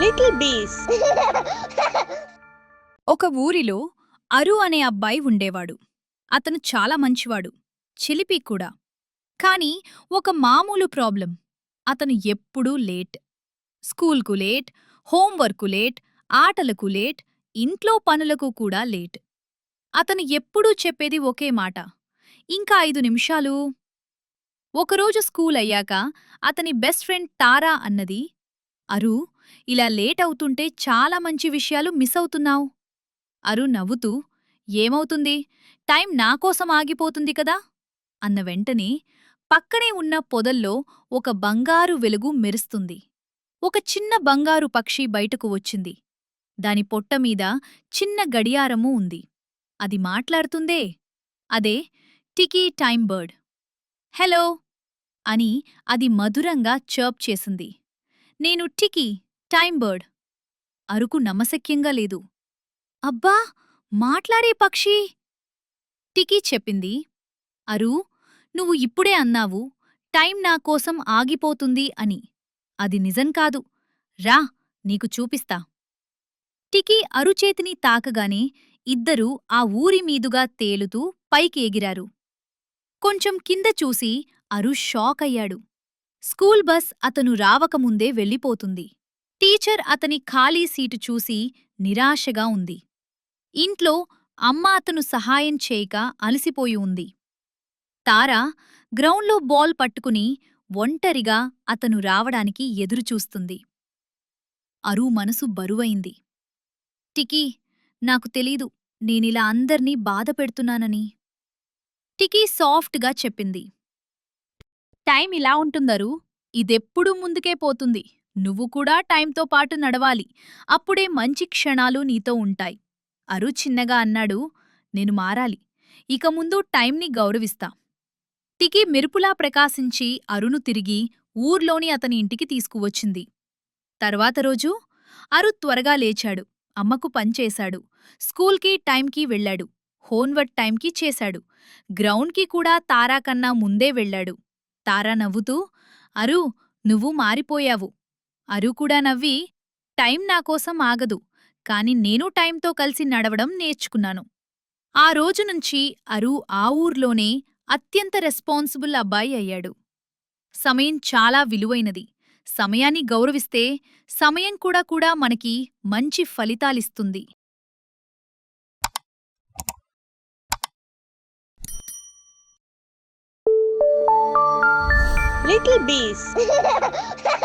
Little బీస్ ఒక ఊరిలో అరు అనే అబ్బాయి ఉండేవాడు. అతను చాలా మంచివాడు చిలిపి కూడా. కాని ఒక మామూలు ప్రాబ్లం. అతను ఎప్పుడూ లేట్. స్కూల్కు లేట్ హోంవర్కు లేట్ ఆటలకు లేట్ ఇంట్లో పనులకు కూడా లేట్. అతను ఎప్పుడూ చెప్పేది ఒకే మాట. ఇంకా ఐదు నిమిషాలు. ఒకరోజు స్కూల్ అయ్యాక అతని బెస్ట్ ఫ్రెండ్ తారా అన్నది అరు ఇలా లేట్ అవుతుంటే చాలా మంచి విషయాలు మిస్ అవుతున్నావు. అరు నవ్వుతూ ఏమవుతుంది? టైం నాకోసం ఆగిపోతుంది కదా? అన్న వెంటనే పక్కనే ఉన్న పొదల్లో ఒక బంగారు వెలుగు మెరుస్తుంది. ఒక చిన్న బంగారు పక్షి బయటకు వచ్చింది. దాని పొట్టమీద చిన్న గడియారము ఉంది. అది మాట్లాడుతుందే? అదే టికీ టైం బర్డ్. హెలో! అని అది మధురంగా చర్ప్ చేసింది. నేను టికీ టైం బర్డ్. అరుకు నమ్మశక్యంగా లేదు. అబ్బా! మాట్లాడే పక్షి! టికీ చెప్పింది. అరు నువ్వు ఇప్పుడే అన్నావు టైం నాకోసం ఆగిపోతుంది అని. అది నిజం కాదు. రా నీకు చూపిస్తా. టికీ అరుచేతిని తాకగానే ఇద్దరూ ఆ ఊరి మీదుగా తేలుతూ పైకి ఎగిరారు. కొంచెం కింద చూసి అరు షాక్ అయ్యాడు స్కూల్ బస్ అతను రావకముందే వెళ్ళిపోతుంది. టీచర్ అతని ఖాళీ సీటు చూసి నిరాశగా ఉంది. ఇంట్లో అమ్మ అతను సహాయం చేయక అలసిపోయి ఉంది. తారా గ్రౌండ్లో బాల్ పట్టుకుని ఒంటరిగా అతను రావడానికి ఎదురుచూస్తుంది. అరు మనసు బరువైంది. టికీ నాకు తెలీదు. నేనిలా అందర్నీ బాధ పెడుతున్నానని. టికీ సాఫ్ట్గా చెప్పింది. టైం ఇలా ఉంటుందరు. ఇదెప్పుడూ ముందుకే పోతుంది. నువ్వు కూడా టైంతో పాటు నడవాలి. అప్పుడే మంచి క్షణాలు నీతో ఉంటాయి. అరు చిన్నగా అన్నాడు. నేను మారాలి. ఇక ముందు టైంని గౌరవిస్తా. టికి మెరుపులా ప్రకాశించి అరును తిరిగి ఊర్లోని అతని ఇంటికి తీసుకువచ్చింది. తర్వాత రోజు అరు త్వరగా లేచాడు. అమ్మకు పనిచేశాడు స్కూల్కి టైంకి వెళ్ళాడు. హోంవర్క్ టైంకి చేశాడు. గ్రౌండ్కి కూడా తారాకన్నా ముందే వెళ్ళాడు. తారా నవ్వుతూ అరు నువ్వు మారిపోయావు. అరు కూడా నవ్వి టైం నాకోసం ఆగదు కాని నేను టైంతో కలిసి నడవడం నేర్చుకున్నాను. ఆ రోజు నుంచి అరు ఆ ఊర్లోనే అత్యంత రెస్పాన్సిబుల్ అబ్బాయి అయ్యాడు. సమయం చాలా విలువైనది. సమయాన్ని గౌరవిస్తే సమయం కూడా కూడా మనకి మంచి ఫలితాలిస్తుంది. Little bees.